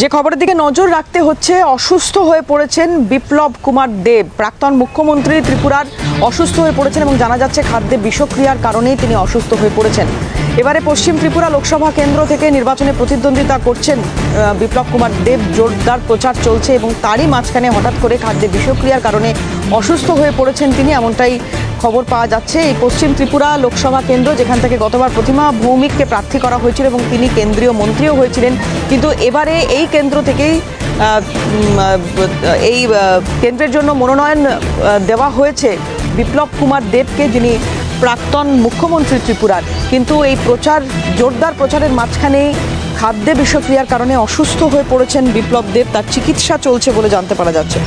যে খবরের দিকে নজর রাখতে হচ্ছে, অসুস্থ হয়ে পড়েছেন বিপ্লব কুমার দেব। প্রাক্তন মুখ্যমন্ত্রী ত্রিপুরার অসুস্থ হয়ে পড়েছেন এবং জানা যাচ্ছে খাদ্যে বিষক্রিয়ার কারণেই তিনি অসুস্থ হয়ে পড়েছেন। এবারে পশ্চিম ত্রিপুরা লোকসভা কেন্দ্র থেকে নির্বাচনে প্রতিদ্বন্দ্বিতা করছেন বিপ্লব কুমার দেব। জোরদার প্রচার চলছে এবং তারই মাঝখানে হঠাৎ করে খাদ্যে বিষক্রিয়ার কারণে অসুস্থ হয়ে পড়েছেন তিনি, এমনটাই খবর পাওয়া যাচ্ছে। এই পশ্চিম ত্রিপুরা লোকসভা কেন্দ্র, যেখান থেকে গতবার প্রতিমা ভৌমিককে প্রার্থী করা হয়েছিল এবং তিনি কেন্দ্রীয় মন্ত্রীও হয়েছিলেন কিন্তু এবারে এই কেন্দ্র থেকেই এই কেন্দ্রের জন্য মনোনয়ন দেওয়া হয়েছে বিপ্লব কুমার দেবকে, যিনি প্রাক্তন মুখ্যমন্ত্রী ত্রিপুরার। কিন্তু এই প্রচার, জোরদার প্রচারের মাঝখানে খাদ্যে বিষক্রিয়ার কারণে অসুস্থ হয়ে পড়েছেন বিপ্লব দেব। তার চিকিৎসা চলছে বলে জানতে পারা যাচ্ছে।